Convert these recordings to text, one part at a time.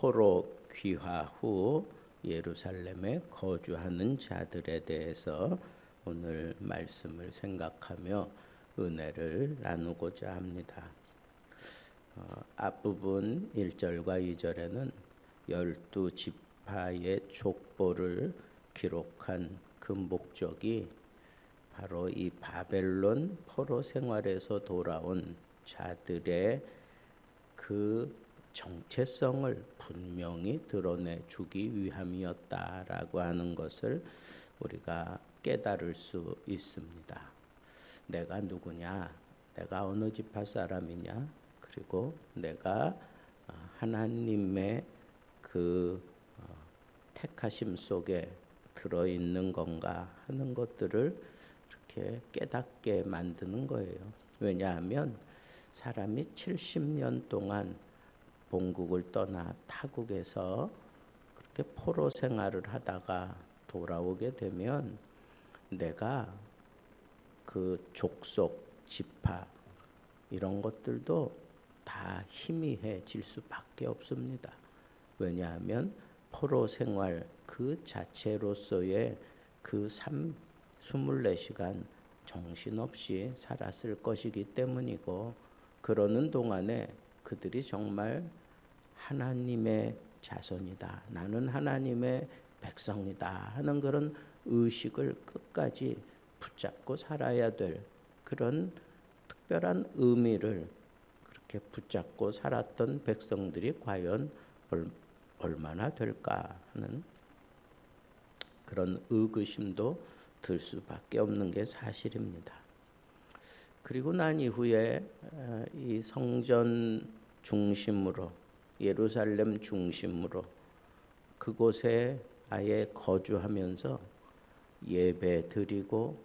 포로 귀화 후 예루살렘에 거주하는 자들에 대해서 오늘 말씀을 생각하며 은혜를 나누고자 합니다. 어, 앞부분 1절과 2절에는 열두 지파의 족보를 기록한 그 목적이 바로 이 바벨론 포로 생활에서 돌아온 자들의 그 정체성을 분명히 드러내 주기 위함이었다라고 하는 것을 우리가 깨달을 수 있습니다. 내가 누구냐? 내가 어느 지파 사람이냐? 그리고 내가 어, 하나님의 그 어, 택하심 속에 들어 있는 건가 하는 것들을 이렇게 깨닫게 만드는 거예요. 왜냐하면 사람이 70년 동안 본국을 떠나 타국에서 그렇게 포로 생활을 하다가 돌아오게 되면 내가 그 족속, 지파 이런 것들도 다 희미해질 수밖에 없습니다. 왜냐하면 포로 생활 그 자체로서의 그 3, 24시간 정신없이 살았을 것이기 때문이고 그러는 동안에 그들이 정말 하나님의 자손이다. 나는 하나님의 백성이다. 하는 그런 의식을 끝까지 붙잡고 살아야 될 그런 특별한 의미를 그렇게 붙잡고 살았던 백성들이 과연 얼마나 될까 하는 그런 의구심도 들 수밖에 없는 게 사실입니다. 그리고 난 이후에 어, 이 성전 중심으로 예루살렘 중심으로 그곳에 아예 거주하면서 예배 드리고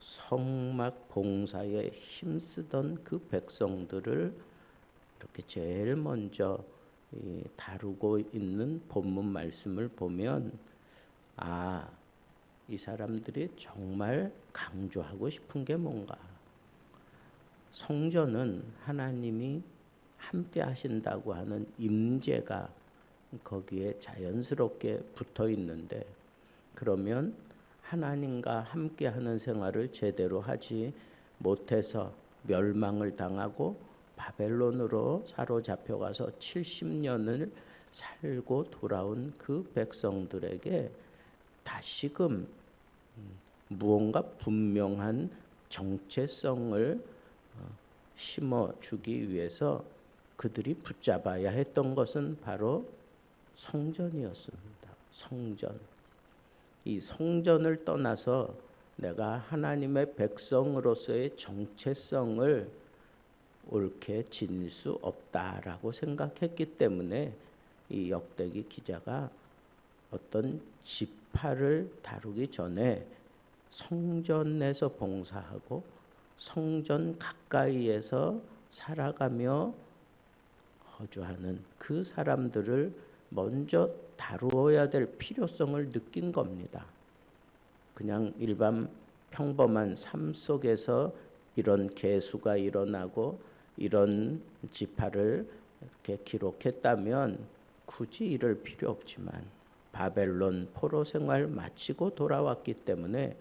성막 봉사에 힘쓰던 그 백성들을 이렇게 제일 먼저 다루고 있는 본문 말씀을 보면 아, 이 사람들이 정말 강조하고 싶은 게 뭔가? 성전은 하나님이 함께 하신다고 하는 임재가 거기에 자연스럽게 붙어 있는데 그러면 하나님과 함께 하는 생활을 제대로 하지 못해서 멸망을 당하고 바벨론으로 사로잡혀 가서 70년을 살고 돌아온 그 백성들에게 다시금 음, 무언가 분명한 정체성을 어, 심어 주기 위해서 그들이 붙잡아야 했던 것은 바로 성전이었습니다. 성전. 이 성전을 떠나서 내가 하나님의 백성으로서의 정체성을 옳게 지닐 수 없다라고 생각했기 때문에 이 역대기 기자가 어떤 지파를 다루기 전에 성전에서 봉사하고 성전 가까이에서 살아가며 거주하는 그 사람들을 먼저 다루어야 될 필요성을 느낀 겁니다. 그냥 일반 평범한 삶 속에서 이런 개수가 일어나고 이런 지파를 이렇게 기록했다면 굳이 이럴 필요 없지만 바벨론 포로 생활 마치고 돌아왔기 때문에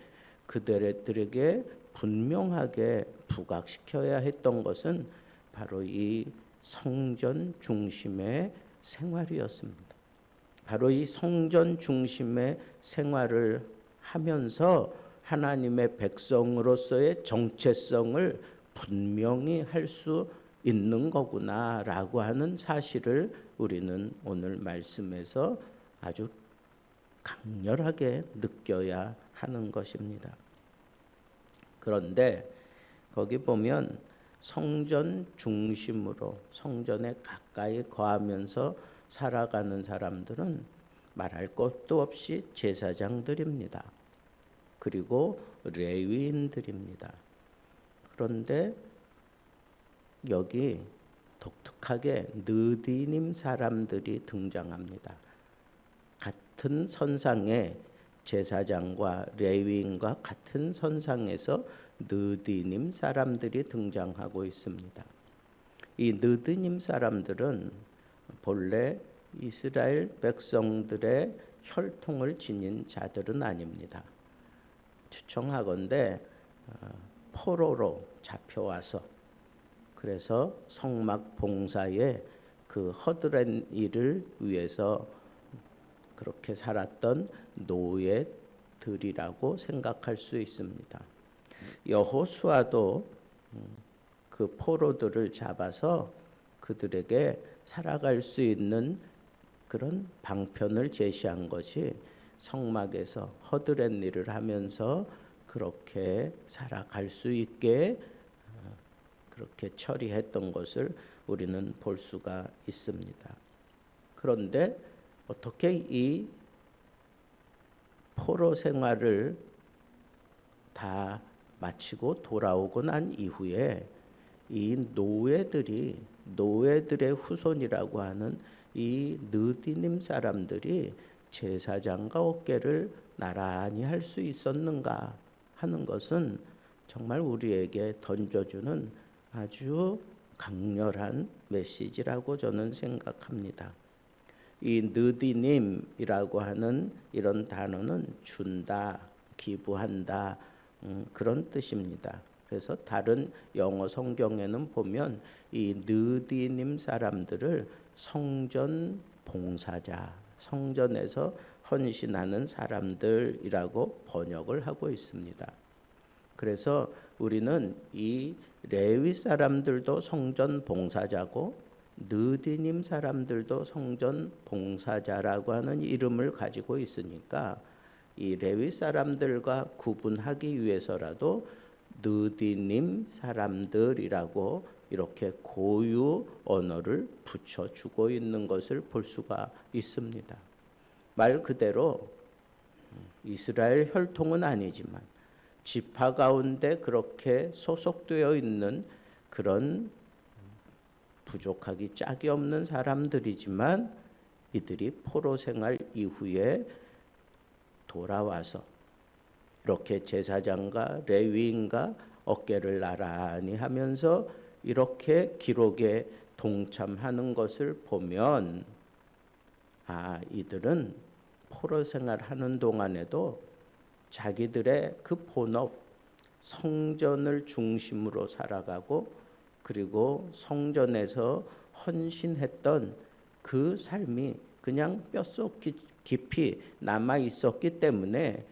그들에게 분명하게 부각시켜야 했던 것은 바로 이 성전 중심의 생활이었습니다. 바로 이 성전 중심의 생활을 하면서 하나님의 백성으로서의 정체성을 분명히 할 수 있는 거구나라고 하는 사실을 우리는 오늘 말씀에서 아주 강렬하게 느껴야 하는 것입니다. 그런데 거기 보면 성전 중심으로 성전에 가까이 거하면서 살아가는 사람들은 말할 것도 없이 제사장들입니다. 그리고 레위인들입니다. 그런데 여기 독특하게 느디님 사람들이 등장합니다. 같은 선상에 제사장과 레위인과 같은 선상에서 느디님 사람들이 등장하고 있습니다. 이 느디님 사람들은 본래 이스라엘 백성들의 혈통을 지닌 자들은 아닙니다. 추정하건대 어, 포로로 잡혀와서 그래서 성막 봉사에 그 허드렛 일을 위해서 그렇게 살았던 노예들이라고 생각할 수 있습니다. 여호수아도 음, 그 포로들을 잡아서 그들에게 살아갈 수 있는 그런 방편을 제시한 것이 성막에서 허드렛 일을 하면서 그렇게 살아갈 수 있게 어, 그렇게 처리했던 것을 우리는 볼 수가 있습니다. 그런데 어떻게 이 포로 생활을 다 마치고 돌아오고 난 이후에 이 노예들이 노예들의 후손이라고 하는 이 느디님 사람들이 제사장과 어깨를 나란히 할 수 있었는가 하는 것은 정말 우리에게 던져주는 아주 강렬한 메시지라고 저는 생각합니다. 이 느디님이라고 하는 이런 단어는 준다, 기부한다 음, 그런 뜻입니다. 그래서 다른 영어 성경에는 보면 이 느디님 사람들을 성전 봉사자, 성전에서 헌신하는 사람들이라고 번역을 하고 있습니다. 그래서 우리는 이 레위 사람들도 성전 봉사자고 느디님 사람들도 성전 봉사자라고 하는 이름을 가지고 있으니까 이 레위 사람들과 구분하기 위해서라도 느디님 사람들이라고 이렇게 고유 언어를 붙여주고 있는 것을 볼 수가 있습니다. 말 그대로 이스라엘 혈통은 아니지만 지파 가운데 그렇게 소속되어 있는 그런 부족하기 짝이 없는 사람들이지만 이들이 포로 생활 이후에 돌아와서 이렇게 제사장과 레위인과 어깨를 나란히 하면서 이렇게 기록에 동참하는 것을 보면 아 이들은 포로 생활하는 동안에도 자기들의 그 본업 성전을 중심으로 살아가고 그리고 성전에서 헌신했던 그 삶이 그냥 뼛속 깊이 남아 있었기 때문에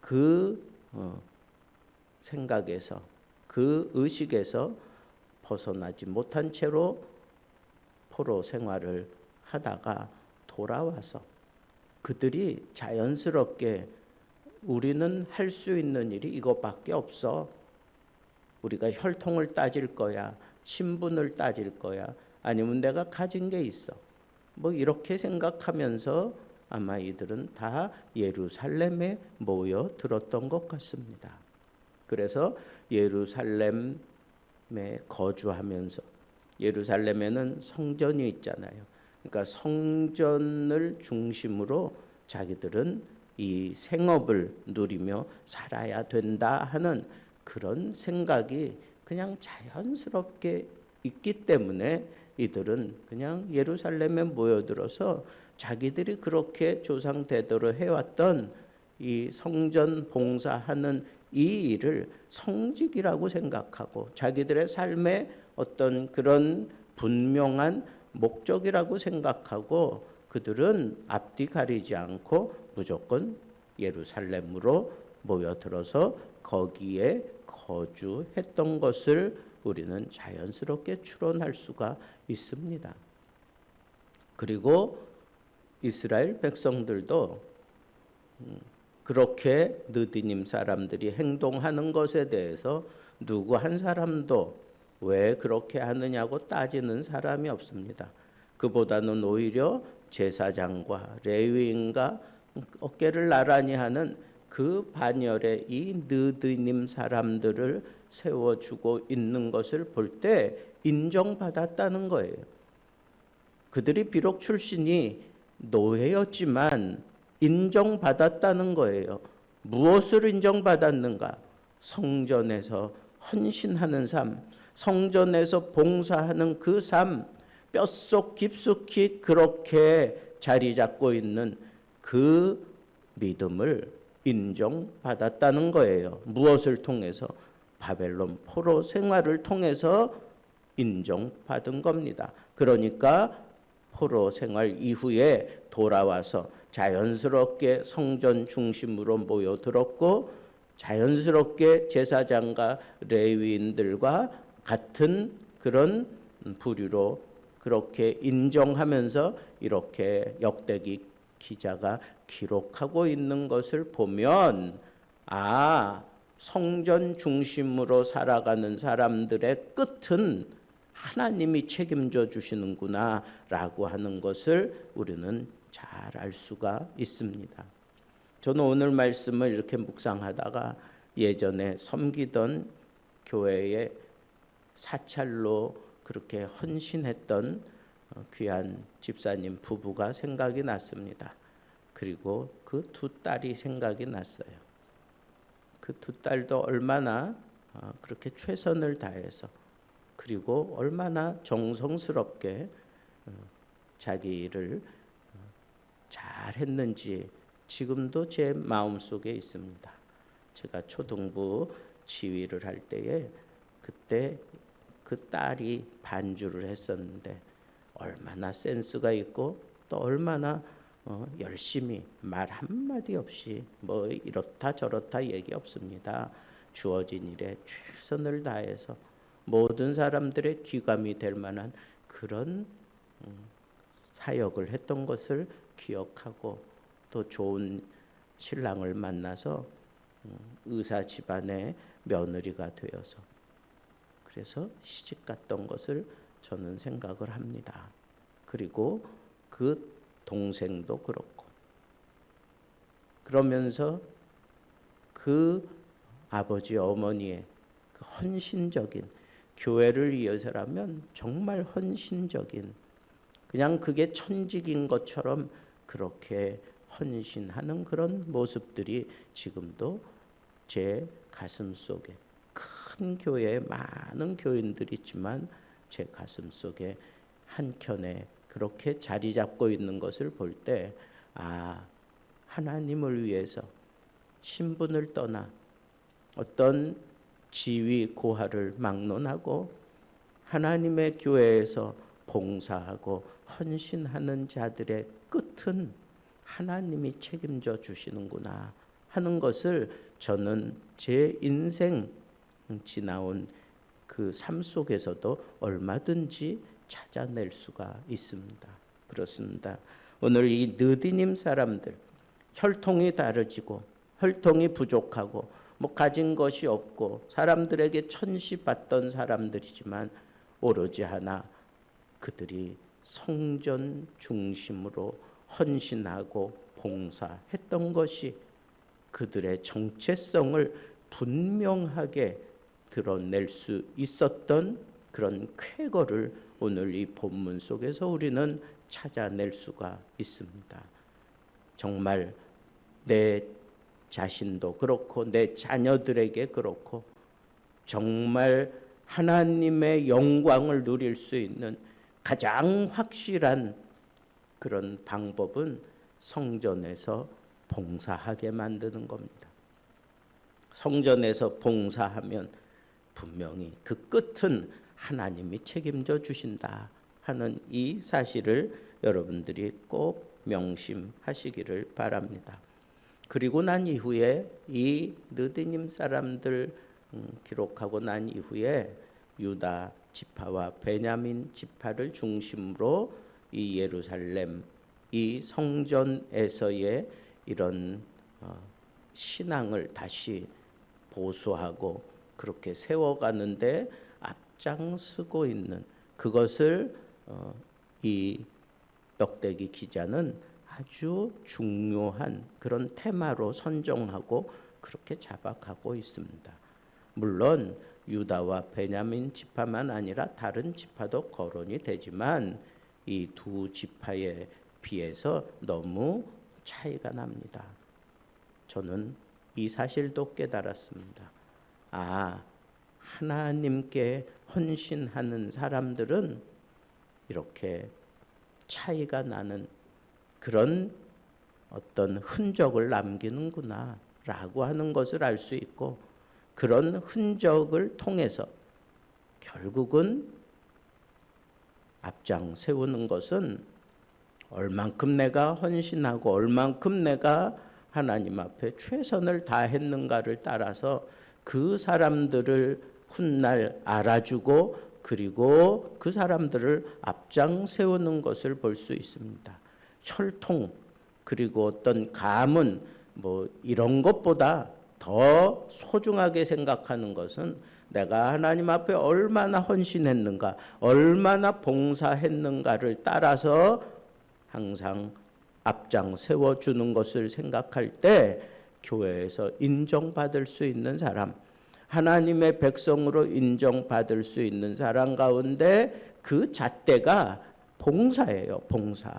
그 어, 생각에서 그 의식에서 벗어나지 못한 채로 포로 생활을 하다가 돌아와서 그들이 자연스럽게 우리는 할 수 있는 일이 이것밖에 없어. 우리가 혈통을 따질 거야. 신분을 따질 거야. 아니면 내가 가진 게 있어. 뭐 이렇게 생각하면서 아마 이들은 다 예루살렘에 모여 들었던 것 같습니다. 그래서 예루살렘에 거주하면서 예루살렘에는 성전이 있잖아요. 그러니까 성전을 중심으로 자기들은 이 생업을 누리며 살아야 된다 하는 그런 생각이 그냥 자연스럽게 있기 때문에 이들은 그냥 예루살렘에 모여들어서 자기들이 그렇게 조상 대대로 해왔던 이 성전 봉사하는 이 일을 성직이라고 생각하고 자기들의 삶의 어떤 그런 분명한 목적이라고 생각하고 그들은 앞뒤 가리지 않고 무조건 예루살렘으로 모여들어서 거기에 거주했던 것을 우리는 자연스럽게 추론할 수가 있습니다. 그리고 이스라엘 백성들도 음, 그렇게 느디님 사람들이 행동하는 것에 대해서 누구 한 사람도 왜 그렇게 하느냐고 따지는 사람이 없습니다. 그보다는 오히려 제사장과 레위인과 어깨를 나란히 하는 그 반열에 이 느드님 사람들을 세워주고 있는 것을 볼 때 인정받았다는 거예요. 그들이 비록 출신이 노예였지만 인정받았다는 거예요. 무엇을 인정받았는가? 성전에서 헌신하는 삶, 성전에서 봉사하는 그 삶, 뼛속 깊숙이 그렇게 자리 잡고 있는 그 믿음을 인정받았다는 거예요. 무엇을 통해서? 바벨론 포로 생활을 통해서 인정받은 겁니다. 그러니까 포로 생활 이후에 돌아와서 자연스럽게 성전 중심으로 모여들었고 자연스럽게 제사장과 레위인들과 같은 그런 부류로 그렇게 인정하면서 이렇게 역대기 기자가 기록하고 있는 것을 보면 아 성전 중심으로 살아가는 사람들의 끝은 하나님이 책임져 주시는구나 라고 하는 것을 우리는 잘 알 수가 있습니다. 저는 오늘 말씀을 이렇게 묵상하다가 예전에 섬기던 교회에 사찰로 그렇게 헌신했던 어, 귀한 집사님 부부가 생각이 났습니다. 그리고 그 두 딸이 생각이 났어요. 그 두 딸도 얼마나 어, 그렇게 최선을 다해서 그리고 얼마나 정성스럽게 어, 자기 일을 잘 했는지 지금도 제 마음속에 있습니다. 제가 초등부 지휘를 할 때에 그때 그 딸이 반주를 했었는데 얼마나 센스가 있고 또 얼마나 어, 열심히 말 한마디 없이 뭐 이렇다 저렇다 얘기 없습니다. 주어진 일에 최선을 다해서 모든 사람들의 귀감이 될 만한 그런 음, 사역을 했던 것을 기억하고 또 좋은 신랑을 만나서 음, 의사 집안의 며느리가 되어서 그래서 시집 갔던 것을 저는 생각을 합니다. 그리고 그 동생도 그렇고 그러면서 그 아버지 어머니의 그 헌신적인 교회를 위해서라면 정말 헌신적인 그냥 그게 천직인 것처럼 그렇게 헌신하는 그런 모습들이 지금도 제 가슴 속에 큰 교회에 많은 교인들이 있지만 제 가슴 속에 한 켠에 그렇게 자리 잡고 있는 것을 볼 때 아, 하나님을 위해서 신분을 떠나 어떤 지위 고하를 막론하고 하나님의 교회에서 봉사하고 헌신하는 자들의 끝은 하나님이 책임져 주시는구나 하는 것을 저는 제 인생 지나온 그 삶 속에서도 얼마든지 찾아낼 수가 있습니다. 그렇습니다. 오늘 이 느디님 사람들 혈통이 다르지고 혈통이 부족하고 뭐 가진 것이 없고 사람들에게 천시받던 사람들이지만 오로지 하나 그들이 성전 중심으로 헌신하고 봉사했던 것이 그들의 정체성을 분명하게 드러낼 수 있었던 그런 쾌거를 오늘 이 본문 속에서 우리는 찾아낼 수가 있습니다. 정말 내 자신도 그렇고 내 자녀들에게 그렇고 정말 하나님의 영광을 누릴 수 있는 가장 확실한 그런 방법은 성전에서 봉사하게 만드는 겁니다. 성전에서 봉사하면 분명히 그 끝은 하나님이 책임져 주신다 하는 이 사실을 여러분들이 꼭 명심하시기를 바랍니다. 그리고 난 이후에 이 느디님 사람들 음, 기록하고 난 이후에 유다 지파와 베냐민 지파를 중심으로 이 예루살렘 이 성전에서의 이런 어, 신앙을 다시 보수하고 그렇게 세워가는데 앞장서고 있는 그것을 어, 이 역대기 기자는 아주 중요한 그런 테마로 선정하고 그렇게 잡아가고 있습니다. 물론 유다와 베냐민 지파만 아니라 다른 지파도 거론이 되지만 이 두 지파에 비해서 너무 차이가 납니다. 저는 이 사실도 깨달았습니다. 아, 하나님께 헌신하는 사람들은 이렇게 차이가 나는 그런 어떤 흔적을 남기는구나 라고 하는 것을 알 수 있고 그런 흔적을 통해서 결국은 앞장 세우는 것은 얼만큼 내가 헌신하고 얼만큼 내가 하나님 앞에 최선을 다했는가를 따라서 그 사람들을 훗날 알아주고 그리고 그 사람들을 앞장 세우는 것을 볼 수 있습니다. 혈통 그리고 어떤 감은 뭐 이런 것보다 더 소중하게 생각하는 것은 내가 하나님 앞에 얼마나 헌신했는가, 얼마나 봉사했는가를 따라서 항상 앞장 세워주는 것을 생각할 때 교회에서 인정받을 수 있는 사람, 하나님의 백성으로 인정받을 수 있는 사람 가운데 그 잣대가 봉사예요, 봉사.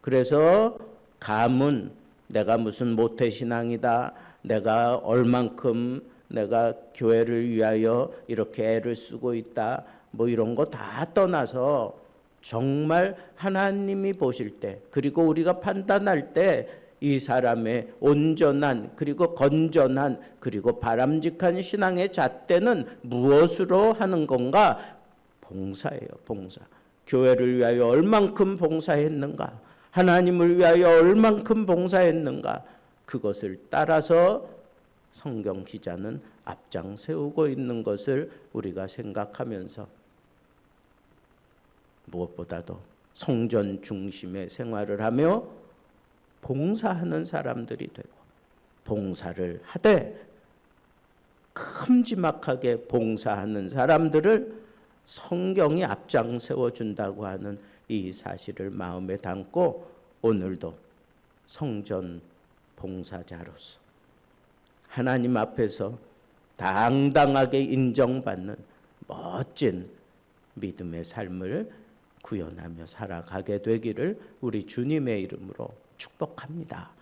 그래서 감은 내가 무슨 모태 신앙이다, 내가 얼만큼 내가 교회를 위하여 이렇게 애를 쓰고 있다, 뭐 이런 거 다 떠나서 정말 하나님이 보실 때 그리고 우리가 판단할 때 이 사람의 온전한 그리고 건전한 그리고 바람직한 신앙의 잣대는 무엇으로 하는 건가? 봉사예요, 봉사. 교회를 위하여 얼만큼 봉사했는가? 하나님을 위하여 얼만큼 봉사했는가? 그것을 따라서 성경 기자는 앞장 세우고 있는 것을 우리가 생각하면서 무엇보다도 성전 중심의 생활을 하며 봉사하는 사람들이 되고 봉사를 하되 큼지막하게 봉사하는 사람들을 성경이 앞장 세워준다고 하는 이 사실을 마음에 담고 오늘도 성전 봉사자로서 하나님 앞에서 당당하게 인정받는 멋진 믿음의 삶을 구현하며 살아가게 되기를 우리 주님의 이름으로 축복합니다.